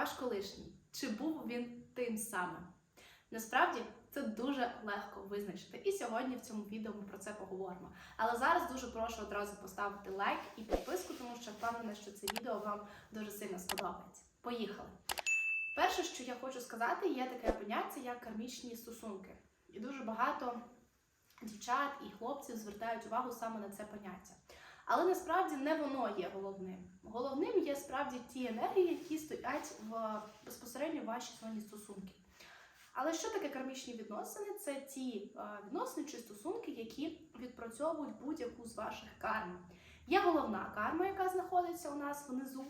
ваш колишній, чи був він тим самим? Насправді це дуже легко визначити. І сьогодні в цьому відео ми про це поговоримо. Але зараз дуже прошу одразу поставити лайк і підписку, тому що впевнена, що це відео вам дуже сильно сподобається. Поїхали! Перше, що я хочу сказати, є таке поняття, як кармічні стосунки. І дуже багато дівчат і хлопців звертають увагу саме на це поняття. Але насправді не воно є головним. Головним є справді ті енергії, які стоять в безпосередньо в вашій зоні стосунків. Але що таке кармічні відносини? Це ті е, відносини чи стосунки, які відпрацьовують будь-яку з ваших карм. Є головна карма, яка знаходиться у нас внизу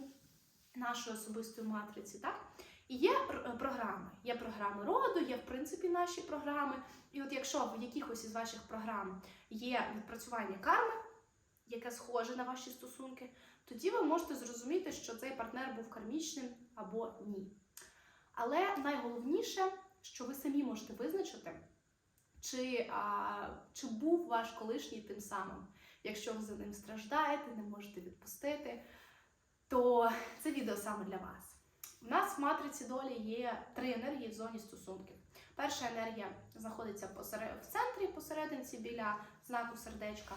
нашої особистої матриці, так? І є програми. Є програми роду, є в принципі наші програми. І от якщо в якихось із ваших програм є відпрацювання карми, яке схоже на ваші стосунки, тоді ви можете зрозуміти, що цей партнер був кармічним або ні. Але найголовніше, що ви самі можете визначити, чи, а, чи був ваш колишній тим самим. Якщо ви за ним страждаєте, не можете відпустити, то це відео саме для вас. У нас в матриці долі є три енергії в зоні стосунків. Перша енергія знаходиться в центрі посерединці біля знаку сердечка.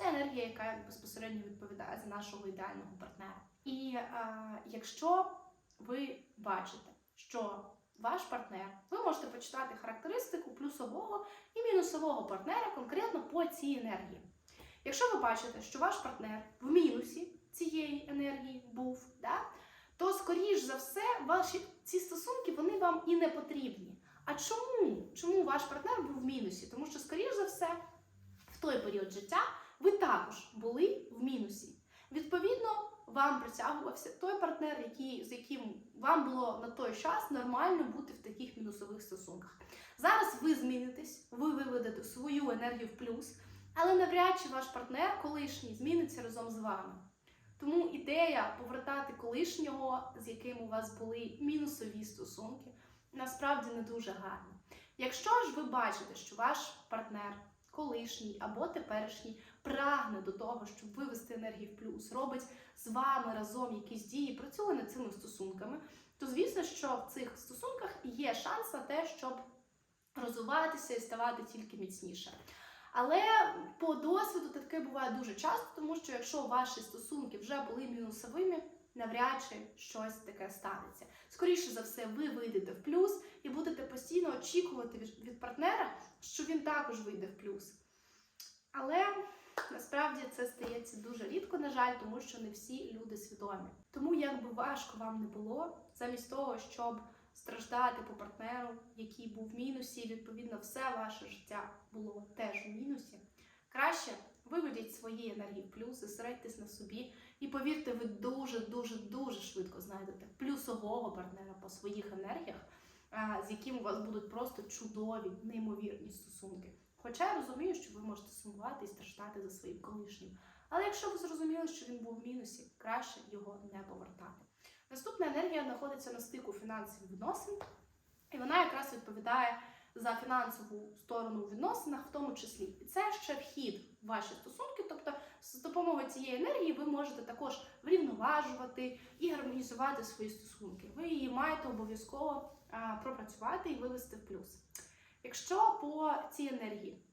Це енергія, яка безпосередньо відповідає за нашого ідеального партнера. І е, якщо ви бачите, що ваш партнер, ви можете почитати характеристику плюсового і мінусового партнера конкретно по цій енергії. Якщо ви бачите, що ваш партнер в мінусі цієї енергії був, да, то скоріш за все ваші ці стосунки вони вам і не потрібні. А чому? Чому ваш партнер був в мінусі? Тому що, скоріш за все, в той період життя ви також були в мінусі. Відповідно, вам притягувався той партнер, який, з яким вам було на той час нормально бути в таких мінусових стосунках. Зараз ви змінитесь, ви виведете свою енергію в плюс, але навряд чи ваш партнер колишній зміниться разом з вами. Тому ідея повертати колишнього, з яким у вас були мінусові стосунки, насправді не дуже гарна. Якщо ж ви бачите, що ваш партнер, колишній або теперішній, прагне до того, щоб вивести енергію в плюс, робить з вами разом якісь дії, працює над цими стосунками, то звісно, що в цих стосунках є шанс на те, щоб розвиватися і ставати тільки міцніше. Але по досвіду таке буває дуже часто, тому що якщо ваші стосунки вже були мінусовими, навряд чи щось таке станеться. Скоріше за все, ви вийдете в плюс і будете постійно очікувати від, партнера, що він також вийде в плюс. Але насправді це стається дуже рідко, на жаль, тому що не всі люди свідомі. Тому, як би важко вам не було, замість того, щоб страждати по партнеру, який був в мінусі, відповідно, все ваше життя було теж в мінусі. Краще виведіть свої енергії в плюс, зосередьтесь на собі, і повірте, ви дуже, дуже, швидко знайдете плюсового партнера по своїх енергіях, з яким у вас будуть просто чудові, неймовірні стосунки. Хоча я розумію, що ви можете сумувати і страждати за своїм колишнім. Але якщо ви зрозуміли, що він був в мінусі, краще його не повертати. Наступна енергія знаходиться на стику фінансів відносин, і вона якраз відповідає за фінансову сторону у відносинах, в тому числі. І це ще вхід в ваші стосунки. Тобто, з допомогою цієї енергії ви можете також врівноважувати і гармонізувати свої стосунки. Ви її маєте обов'язково пропрацювати і вивести в плюс. Якщо по цій енергії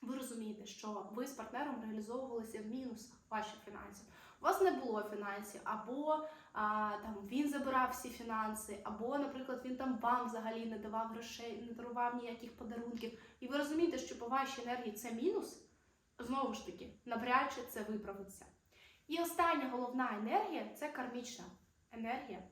ви розумієте, що ви з партнером реалізовувалися в мінусах ваших фінансів, у вас не було фінансів, або а, там він забирав всі фінанси, або, наприклад, він там вам взагалі не давав грошей, не дарував ніяких подарунків, і ви розумієте, що по вашій енергії це мінус, знову ж таки, навряд чи це виправиться. І остання головна енергія це кармічна енергія.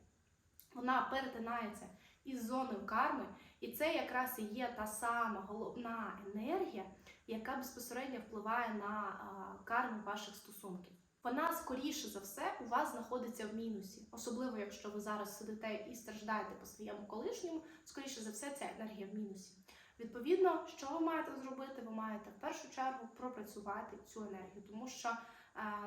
Вона перетинається із зоною карми, і це якраз і є та сама головна енергія, яка безпосередньо впливає на карму ваших стосунків. Вона скоріше за все у вас знаходиться в мінусі, особливо якщо ви зараз сидите і страждаєте по своєму колишньому, скоріше за все, ця енергія в мінусі. Відповідно, що ви маєте зробити? Ви маєте в першу чергу пропрацювати цю енергію, тому що е,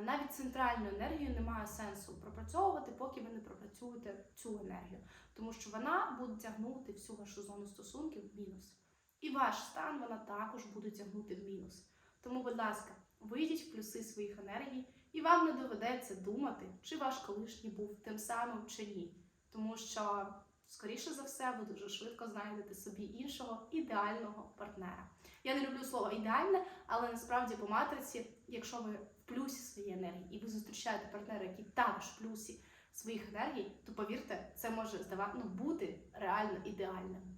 навіть центральну енергію немає сенсу пропрацьовувати, поки ви не пропрацюєте цю енергію, тому що вона буде тягнути всю вашу зону стосунків в мінус. І ваш стан вона також буде тягнути в мінус. Тому, будь ласка, вийдіть в плюси своїх енергій, і вам не доведеться думати, чи ваш колишній був тим самим чи ні. тому що, скоріше за все, ви дуже швидко знайдете собі іншого ідеального партнера. Я не люблю слово ідеальне, але насправді по матриці, якщо ви в плюсі своєї енергії і ви зустрічаєте партнера, який також в плюсі своїх енергій, то повірте, це може здавати ну, бути реально ідеальним.